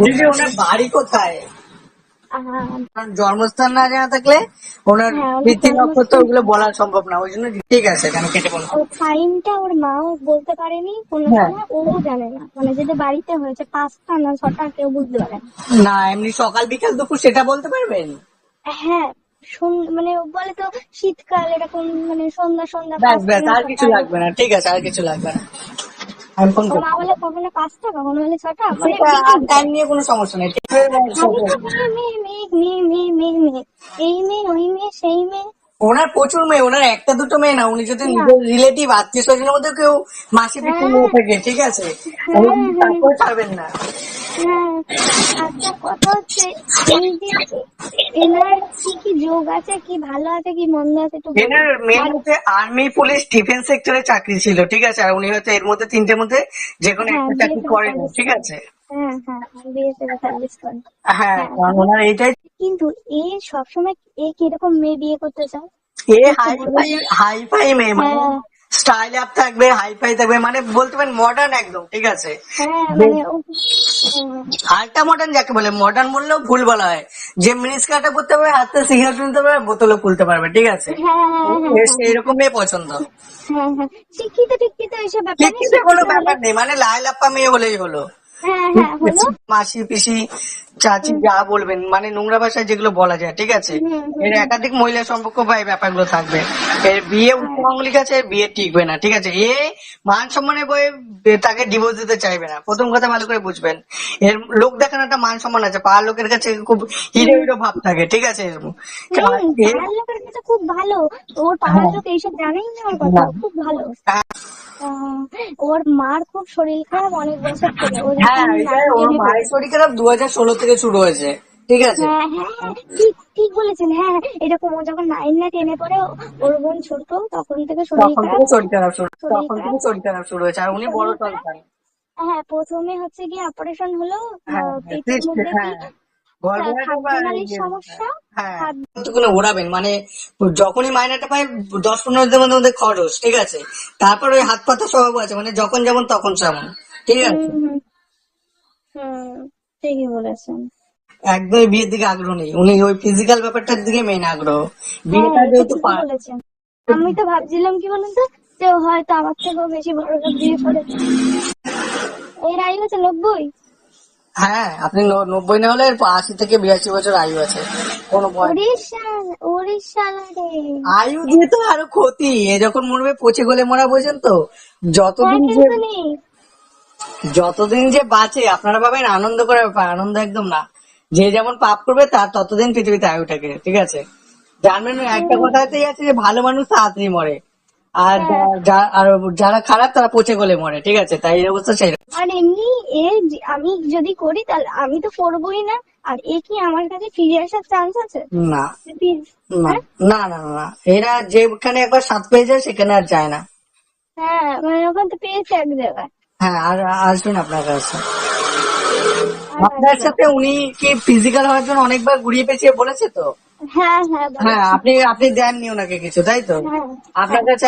বলছি ওনার বাড়ি কোথায়? জন্মস্থান না জানা থাকলে ওনার হ্যাঁ, পিতৃ নক্ষত্র জন্মস্থান- ওগুলো বলা সম্ভব না ওই জন্য ঠিক আছে কেন কেটে ওর টাইমটা ওর মাও বলতে পারেনি কোনো হ্যাঁ। সময় ও জানে না। মানে যদি বাড়িতে হয়েছে পাঁচটা না ছটা কেউ বুঝতে পারে না। এমনি সকাল বিকাল দুপুর সেটা বলতে পারবেন? হ্যাঁ মানে বলে তো শীতকাল এরকম মানে সন্ধ্যা সন্ধ্যা ব্যাস ব্যাস আর কিছু লাগবে না ঠিক আছে আর কিছু লাগবে না। কখনো পাঁচটা কখনো ছটা মানে আর টাইম নিয়ে কোনো সমস্যা নেই এই মেয়ে ওই মেয়ে সেই মেয়ে ওনার প্রচুর মেয়ে ওনার একটা দুটো মেয়ে না উনি যদি নিজের রিলেটিভ আত্মীয় স্বজনের মধ্যে কেউ মাসি পিছু হ্যাঁ। থাকে ঠিক আছে? উনি না। হ্যাঁ আচ্ছা কথা হচ্ছে এই যে এনার কি কি যোগ আছে কি ভালো আছে কি মন্দ আছে একটু এনার মেন হচ্ছে আর্মি পুলিশ ডিফেন্স সেক্টরে চাকরি ছিল ঠিক আছে? আর উনি হয়তো এর মধ্যে তিনটের মধ্যে যে কোনো হ্যাঁ, একটা চাকরি করেন ঠিক আছে? হ্যাঁ হ্যাঁ হ্যাঁ ওনার এইটাই কিন্তু এ সবসময় এ কীরকম মেয়ে বিয়ে করতে চায়? এ হাই ফাই হাই ফাই মেয়ে মানে। স্টাইল আপ থাকবে হাই ফাই থাকবে মানে বলতে পারেন মডার্ন একদম ঠিক আছে? হ্যাঁ মানে আলটা মডার্ন যাকে বলে মডার্ন বললেও ভুল বলা হয়। যে মিনিস কাটা করতে পারবে হাতে সিগারেট তুলতে পারবে বোতলও খুলতে পারবে ঠিক আছে? এরকম হ্যাঁ হ্যাঁ মেয়ে পছন্দ। হ্যাঁ হ্যাঁ। শিক্ষিত টিক্ষিত এসব ব্যাপার কোনো ব্যাপার নেই মানে আপা মেয়ে হলেই হলো হ্যাঁ হ্যাঁ হলো। মাসি পিসি চাচি যা বলবেন মানে নোংরা ভাষায় যেগুলো বলা যায় ঠিক আছে। এর একাধিক মহিলা সম্পর্ক বা এই ব্যাপারগুলো থাকবে। এর বিয়ে উচ্চমঙ্গলিক আছে বিয়ে টিকবে না ঠিক আছে? এ মান সম্মানের বয়ে তাকে ডিভোর্স দিতে চাইবে না। প্রথম কথা ভালো করে বুঝবেন। এর লোক দেখানো একটা মান সম্মান আছে। পাহাড় লোকের কাছে খুব হিরো হিরো ভাব থাকে ঠিক আছে? খুব ভালো। ওর পাড়ার লোক এইসব জানেই না ওর কথা। খুব ভালো। হ্যাঁ, ওর মার খুব শরীর খারাপ অনেক বছর থেকে। হ্যাঁ ওর মায়ের শরীর খারাপ দু হাজার ষোলো থেকে শুরু হয়েছে। ঠিক আছে? হ্যাঁ হ্যাঁ ঠিক ঠিক বলেছেন। হ্যাঁ হ্যাঁ, এরকম ও যখন নাইন না টেনে পরে ওর বোন ছোট তখন থেকে শরীর তখন খারাপ। থেকে শরীর খারাপ শুরু তখন থেকে শরীর খারাপ শুরু হয়েছে। আর উনি বড় সন্তান হ্যাঁ প্রথমে হচ্ছে গিয়ে অপারেশন হলো আহ, পেটের মধ্যে হ্যাঁ। ইয়ে- সমস্যা হ্যাঁ। কতক্ষণে ওড়াবেন? মানে যখনই মাইনাটা পায় দশ পনেরো দিনের মধ্যে খরচ ঠিক আছে? তারপর ওই হাত পাতা স্বভাব আছে মানে যখন যেমন তখন সেমন ঠিক আছে? ঠিকই বলেছেন। একদমই বিয়ের দিকে আগ্রহ নেই। উনি ওই ফিজিক্যাল ব্যাপারটার দিকে মেন আগ্রহ। বিয়েটা হ্যাঁ, যেহেতু বলেছেন। আমি তো ভাবছিলাম কি বলুন তো যে হয়তো আমার থেকেও বেশি বড় লোক বিয়ে করেছে। এর আয়ু হচ্ছে নব্বই। হ্যাঁ আপনি নব্বই না হলে আশি থেকে বিরাশি বছর আয়ু আছে কোনো আয়ু দিয়ে তো আরও ক্ষতি এ যখন মরবে পচে গলে মরা বোঝেন তো। হ্যাঁ যতদিন যে যতদিন যে বাঁচে আপনারা পাবেন আনন্দ করে ব্যাপার আনন্দ একদম না। যে যেমন পাপ করবে তার ততদিন পৃথিবীতে আয়ু থাকে ঠিক আছে? জানবেন একটা কথাতেই আছে যে ভালো মানুষ তাড়াতাড়ি মরে। আর যা- যা- আর যারা খারাপ তারা পচে গলে মরে ঠিক আছে? তাই এই অবস্থা সেই আর এমনি এ যে- আমি যদি করি তাহলে আমি তো করবোই না। আর এ কি আমার কাছে ফিরে আসার চান্স আছে? না। ফির- না। না না না, না। এরা যেখানে একবার সাথ পেয়ে যায় সেখানে আর যায় না। হ্যাঁ মানে ওখান তো পেয়েছে এক জায়গায়। হ্যাঁ আর আসবেন আপনার কাছে। আপনার সাথে উনি কি ফিজিক্যাল হওয়ার জন্য অনেকবার ঘুরিয়ে পেঁচিয়ে বলেছে তো? হ্যাঁ হ্যাঁ। হ্যাঁ আপনি আপনি দেননি ওনাকে কিছু তাই তো? হ্যাঁ। আপনার কাছে